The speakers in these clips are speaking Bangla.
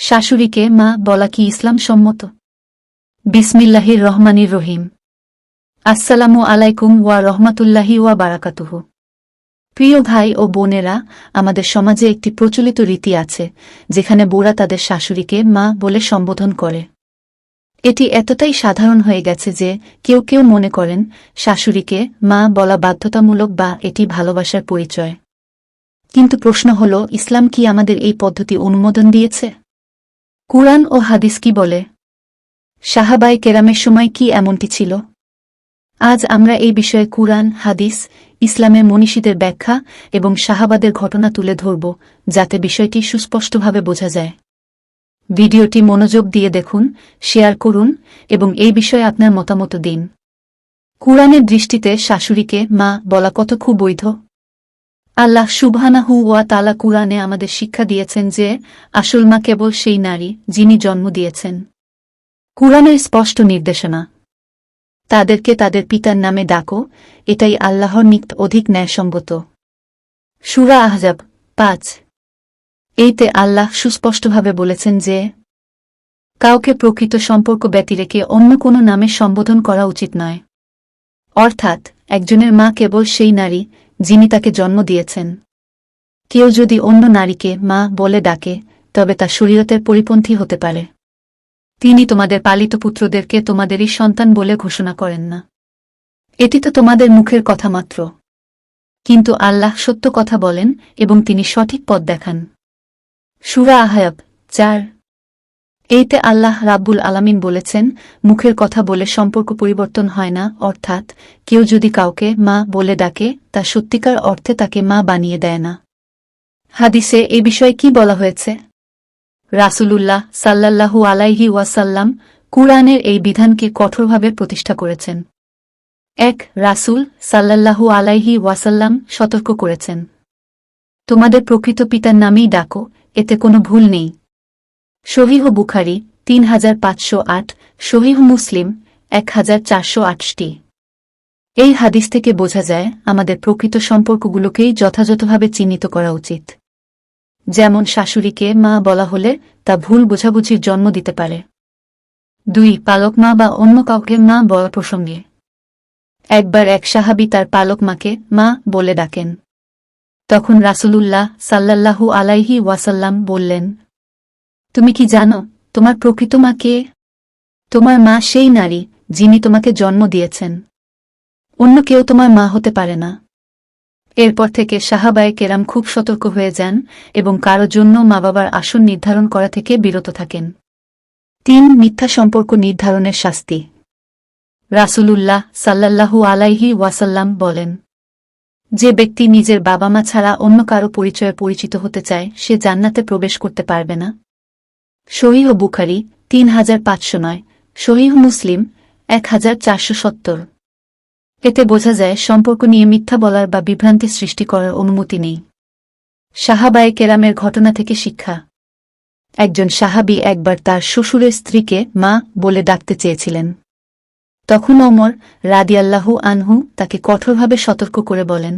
শাশুড়িকে মা বলা কি ইসলাম সম্মত বিসমিল্লাহির রহমানির রহিম। আসসালামু আলাইকুম ওয়া রহমাতুল্লাহি ওয়া বারাকাতুহু। প্রিয় ভাই ও বোনেরা, আমাদের সমাজে একটি প্রচলিত রীতি আছে, যেখানে বোরা তাদের শাশুড়িকে মা বলে সম্বোধন করে। এটি এতটাই সাধারণ হয়ে গেছে যে কেউ কেউ মনে করেন, শাশুড়িকে মা বলা বাধ্যতামূলক বা এটি ভালোবাসার পরিচয়। কিন্তু প্রশ্ন হল, ইসলাম কি আমাদের এই পদ্ধতি অনুমোদন দিয়েছে? কুরআন ও হাদিস কি বলে? সাহাবাই কেরামের সময় কি এমনটি ছিল? আজ আমরা এই বিষয়ে কুরআন, হাদিস, ইসলামের মনীষীদের ব্যাখ্যা এবং সাহাবাদের ঘটনা তুলে ধরব, যাতে বিষয়টি সুস্পষ্টভাবে বোঝা যায়। ভিডিওটি মনোযোগ দিয়ে দেখুন, শেয়ার করুন এবং এই বিষয়ে আপনার মতামত দিন। কুরআনের দৃষ্টিতে শাশুড়িকে মা বলা কত খুব বৈধ? আল্লাহ সুবহানাহু ওয়া তালা কুরআনে আমাদের শিক্ষা দিয়েছেন যে, আসল মা কেবল সেই নারী যিনি জন্ম দিয়েছেন। কুরআনের স্পষ্ট নির্দেশনা। তাদেরকে তাদের পিতার নামে ডাকো, এটাই আল্লাহর নিকট অধিক ন্যায়সঙ্গত। সুরা আহজাব পাঁচ। এইতে আল্লাহ সুস্পষ্টভাবে বলেছেন যে, কাউকে প্রকৃত সম্পর্ক ব্যতি রেখে অন্য কোনো নামে সম্বোধন করা উচিত নয়। অর্থাৎ, একজনের মা কেবল সেই নারী যিনি তাকে জন্ম দিয়েছেন। কেউ যদি অন্য নারীকে মা বলে ডাকে, তবে তা শরীয়তের পরিপন্থী হতে পারে। তিনি তোমাদের পালিত পুত্রদেরকে তোমাদেরই সন্তান বলে ঘোষণা করেন না। এটি তো তোমাদের মুখের কথা মাত্র। কিন্তু আল্লাহ সত্য কথা বলেন এবং তিনি সঠিক পথ দেখান। সুরা আহায়াব চার এইতে আল্লাহ রাব্বুল আলামিন বলেছেন, মুখের কথা বলে সম্পর্ক পরিবর্তন হয় না, অর্থাৎ কেউ যদি কাউকে মা বলে ডাকে, তা সত্যিকার অর্থে তাকে মা বানিয়ে দেয় না। হাদিসে এ বিষয়ে কি বলা হয়েছে? রাসূলুল্লাহ সাল্লাল্লাহু আলাইহি ওয়াসাল্লাম কুরআনের এই বিধানকে কঠোরভাবে প্রতিষ্ঠা করেছেন। এক রাসূল সাল্লাল্লাহু আলাইহি ওয়াসাল্লাম সতর্ক করেছেন, তোমাদের প্রকৃত পিতার নামেই ডাকো, এতে কোনো ভুল নেই। শহীহ বুখারি তিন হাজার পাঁচশো আট, শহীহ মুসলিম এক হাজার চারশো আটটি। এই হাদিস থেকে বোঝা যায়, আমাদের প্রকৃত সম্পর্কগুলোকেই যথাযথভাবে চিহ্নিত করা উচিত। যেমন শাশুড়িকে মা বলা হলে তা ভুল বোঝাবুঝির জন্ম দিতে পারে। দুই, পালক মা বা অন্য কাউকে মা বলা প্রসঙ্গে। একবার এক সাহাবি তার পালক মাকে মা বলে ডাকেন। তখন রাসূলুল্লাহ সাল্লাল্লাহু আলাইহি ওয়াসাল্লাম বললেন তুমি কি জানো, তোমার প্রকৃত মা কে? তোমার মা সেই নারী, যিনি তোমাকে জন্ম দিয়েছেন। অন্য কেউ তোমার মা হতে পারে না। এরপর থেকে সাহাবায়ে কেরাম খুব সতর্ক হয়ে যান এবং কারও জন্য মা বাবার আসন নির্ধারণ করা থেকে বিরত থাকেন। তিন, মিথ্যা সম্পর্ক নির্ধারণের শাস্তি। রাসূলুল্লাহ সাল্লাল্লাহু আলাইহি ওয়াসাল্লাম বলেন, যে ব্যক্তি নিজের বাবা মা ছাড়া অন্য কারও পরিচয়ে পরিচিত হতে চায়, সে জান্নাতে প্রবেশ করতে পারবে না। শহীহ বুখারি তিন হাজার পাঁচশো নয় শহীহ মুসলিম এক হাজার চারশো সত্তর। এতে বোঝা যায় সম্পর্ক নিয়ে মিথ্যা বলার বা বিভ্রান্তি সৃষ্টি করার অনুমতি নেই। সাহাবায়ে কেরামের ঘটনা থেকে শিক্ষা। একজন সাহাবি একবার তার শ্বশুরের স্ত্রীকে মা বলে ডাকতে চেয়েছিলেন। তখন অমর রাদিয়াল্লাহু আনহু তাকে কঠোরভাবে সতর্ক করে বলেন,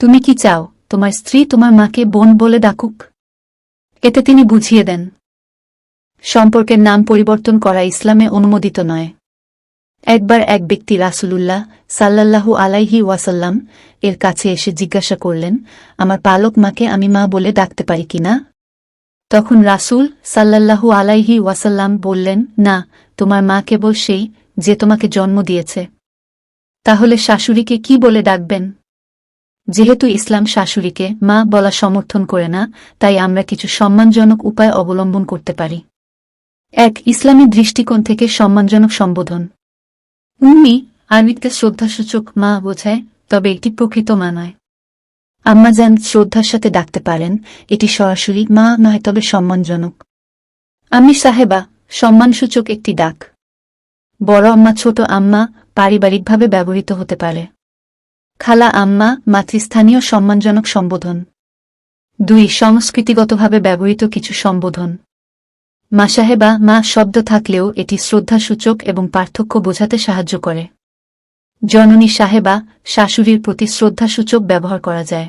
তুমি কি চাও তোমার স্ত্রী তোমার মাকে বোন বলে ডাকুক? এতে তিনি বুঝিয়ে দেন সম্পর্কের নাম পরিবর্তন করা ইসলামে অনুমোদিত নয়। একবার এক ব্যক্তি রাসূলুল্লাহ সাল্লাল্লাহু আলাইহি ওয়াসাল্লাম এর কাছে এসে জিজ্ঞাসা করলেন, আমার পালক মাকে আমি মা বলে ডাকতে পারি কিনা তখন রাসূল সাল্লাল্লাহু আলাইহি ওয়াসাল্লাম বললেন, না, তোমার মা কেবল সেই যে তোমাকে জন্ম দিয়েছে। তাহলে শাশুড়িকে কি বলে ডাকবেন? যেহেতু ইসলাম শাশুড়িকে মা বলা সমর্থন করে না, তাই আমরা কিছু সম্মানজনক উপায় অবলম্বন করতে পারি। এক ইসলামী দৃষ্টিকোণ থেকে সম্মানজনক সম্বোধন। উম্মি আরবিতে শ্রদ্ধাসূচক মা বোঝায়, তবে একটি প্রকৃত মা নয়। আম্মা যান শ্রদ্ধার সাথে ডাকতে পারেন, এটি সরাসরি মা নয়, তবে সম্মানজনক। আমি সাহেবা, সম্মানসূচক একটি ডাক। বড় আম্মা, ছোট আম্মা পারিবারিকভাবে ব্যবহৃত হতে পারে। খালা আম্মা, মাতৃস্থানীয় সম্মানজনক সম্বোধন। দুই, সংস্কৃতিগতভাবে ব্যবহৃত কিছু সম্বোধন। মা সাহেবা মা শব্দ থাকলেও এটি শ্রদ্ধাসূচক এবং পার্থক্য বোঝাতে সাহায্য করে। জননী সাহেবা, শাশুড়ির প্রতি শ্রদ্ধাসূচক ব্যবহার করা যায়।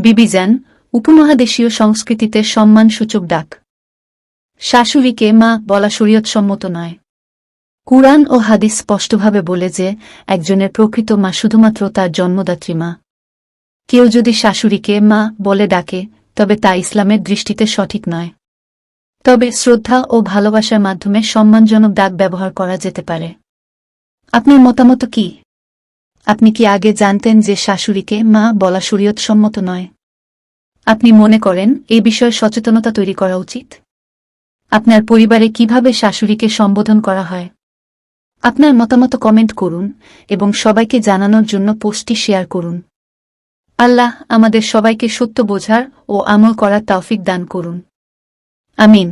বিবিজান উপমহাদেশীয় সংস্কৃতিতে সম্মানসূচক ডাক। শাশুড়িকে মা বলা শরীয়তসম্মত নয়। কুরআন ও হাদিস স্পষ্টভাবে বলে যে, একজনের প্রকৃত মা শুধুমাত্র তার জন্মদাত্রী মা। কেউ যদি শাশুড়িকে মা বলে ডাকে, তবে তা ইসলামের দৃষ্টিতে সঠিক নয়। তবে শ্রদ্ধা ও ভালোবাসার মাধ্যমে সম্মানজনক ডাক ব্যবহার করা যেতে পারে। আপনার মতামত কি? আপনি কি আগে জানতেন যে শাশুড়িকে মা বলা শরীয়তসম্মত নয়? আপনি মনে করেন এই বিষয়ে সচেতনতা তৈরি করা উচিত? আপনার পরিবারে কীভাবে শাশুড়িকে সম্বোধন করা হয়? আপনার মতামত কমেন্ট করুন এবং সবাইকে জানানোর জন্য পোস্টটি শেয়ার করুন। আল্লাহ আমাদের সবাইকে সত্য বোঝার ও আমল করার তৌফিক দান করুন। Amén.